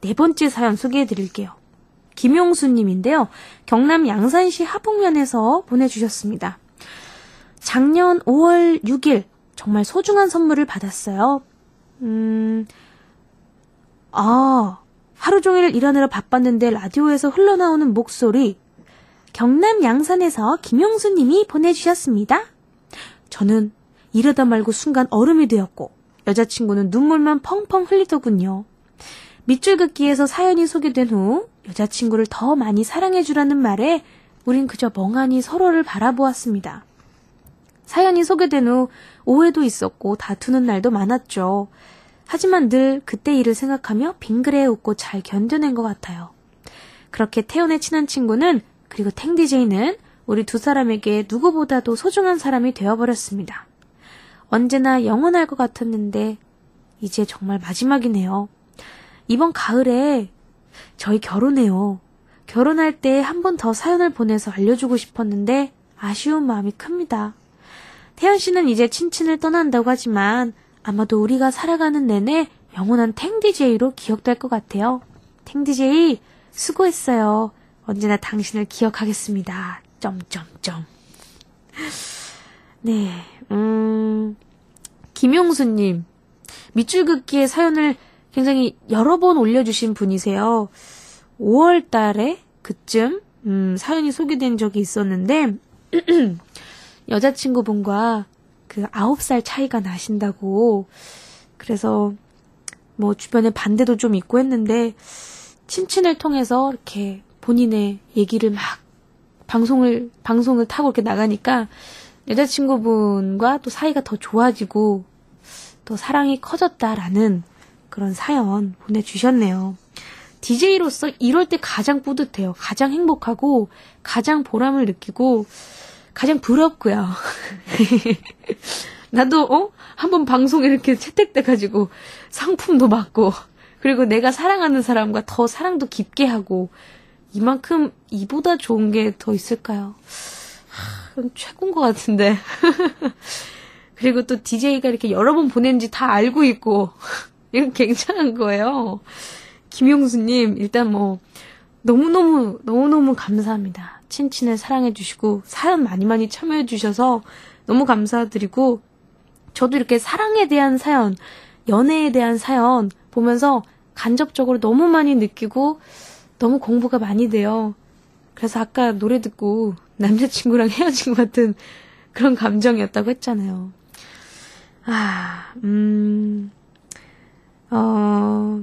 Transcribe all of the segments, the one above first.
네 번째 사연 소개해 드릴게요. 김용수 님인데요. 경남 양산시 하북면에서 보내주셨습니다. 작년 5월 6일 정말 소중한 선물을 받았어요. 음, 아, 하루 종일 일하느라 바빴는데 라디오에서 흘러나오는 목소리. 경남 양산에서 김용수 님이 보내주셨습니다. 저는 이러다 말고 순간 얼음이 되었고, 여자친구는 눈물만 펑펑 흘리더군요. 밑줄 긋기에서 사연이 소개된 후 여자친구를 더 많이 사랑해주라는 말에 우린 그저 멍하니 서로를 바라보았습니다. 사연이 소개된 후 오해도 있었고 다투는 날도 많았죠. 하지만 늘 그때 일을 생각하며 빙그레 웃고 잘 견뎌낸 것 같아요. 그렇게 태연의 친한 친구는 그리고 탱디제이는 우리 두 사람에게 누구보다도 소중한 사람이 되어버렸습니다. 언제나 영원할 것 같았는데 이제 정말 마지막이네요. 이번 가을에 저희 결혼해요. 결혼할 때 한 번 더 사연을 보내서 알려주고 싶었는데 아쉬운 마음이 큽니다. 태연 씨는 이제 친친을 떠난다고 하지만 아마도 우리가 살아가는 내내 영원한 탱디제이로 기억될 것 같아요. 탱디제이 수고했어요. 언제나 당신을 기억하겠습니다. 점점점. 네, 음, 김용수님. 밑줄 긋기의 사연을 굉장히 여러 번 올려주신 분이세요. 5월 달에 그쯤, 음, 사연이 소개된 적이 있었는데, 여자친구분과 그 9살 차이가 나신다고, 그래서 뭐 주변에 반대도 좀 있고 했는데, 친친을 통해서 이렇게 본인의 얘기를 막 방송을, 방송을 타고 이렇게 나가니까 여자친구분과 또 사이가 더 좋아지고 또 사랑이 커졌다라는 그런 사연 보내주셨네요. DJ로서 이럴 때 가장 뿌듯해요. 가장 행복하고 가장 보람을 느끼고 가장 부럽고요. 나도 어? 한번 방송에 이렇게 채택돼가지고 상품도 받고 그리고 내가 사랑하는 사람과 더 사랑도 깊게 하고 이만큼 이보다 좋은 게 더 있을까요? 하, 최고인 것 같은데. 그리고 또 DJ가 이렇게 여러 번 보낸지 다 알고 있고, 이건 굉장한 거예요. 김용수님, 일단 뭐, 너무너무, 너무너무 감사합니다. 친친을 사랑해주시고, 사연 많이 많이 참여해주셔서 너무 감사드리고, 저도 이렇게 사랑에 대한 사연, 연애에 대한 사연 보면서 간접적으로 너무 많이 느끼고, 너무 공부가 많이 돼요. 그래서 아까 노래 듣고 남자친구랑 헤어진 것 같은 그런 감정이었다고 했잖아요. 아, 음, 어,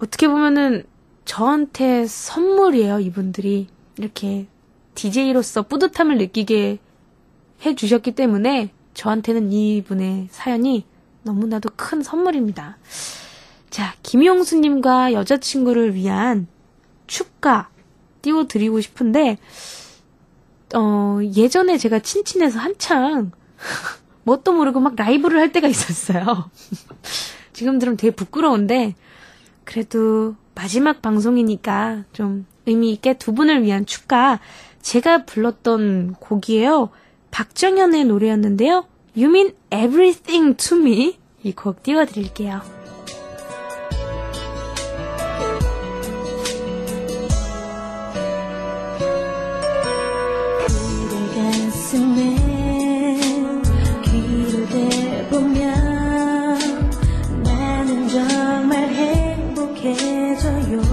어떻게 보면은 저한테 선물이에요, 이분들이. 이렇게 DJ로서 뿌듯함을 느끼게 해주셨기 때문에 저한테는 이분의 사연이 너무나도 큰 선물입니다. 자, 김용수님과 여자친구를 위한 축가 띄워드리고 싶은데, 어, 예전에 제가 친친해서 한창 뭣도 모르고 막 라이브를 할 때가 있었어요. 지금 들으면 되게 부끄러운데, 그래도 마지막 방송이니까 좀 의미 있게 두 분을 위한 축가 제가 불렀던 곡이에요. 박정현의 노래였는데요. You mean everything to me? 이 곡 띄워드릴게요. 也就有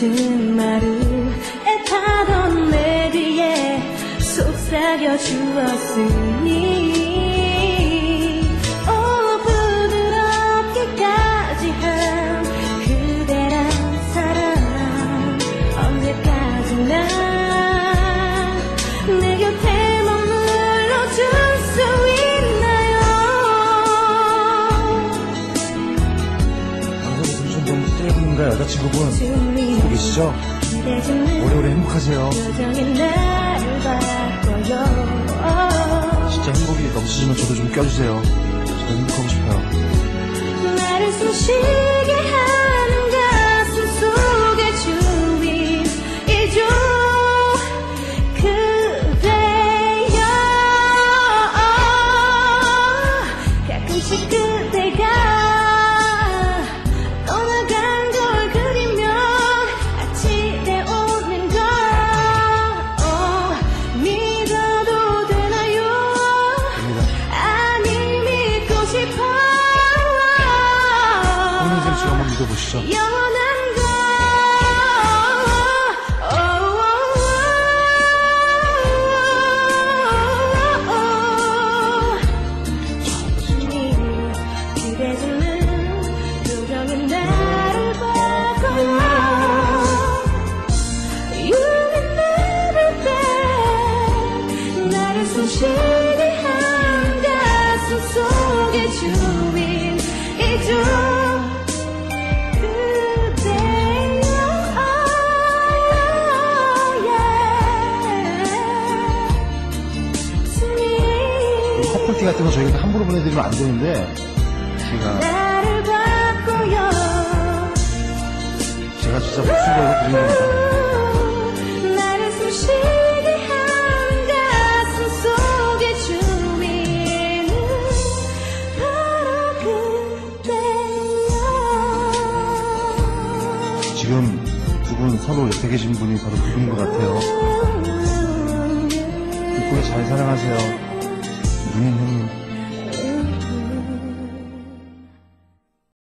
그 말을 애타던 내 뒤에 속삭여 주었으니 스트레스인가 여자친구분 주님 계시죠? 오래오래 행복하세요. 진짜 행복이 넘치시면 저도 좀 껴주세요. 저도 행복하고 싶어요. 씨 한번 보내드리면 안 되는데 제가 제가 진짜 목숨 걸고 드린 겁니다. 바로 지금 두 분 서로 옆에 계신 분이 서로 그분인 것 같아요. 이쁘게 잘 사랑하세요. 누님 형님.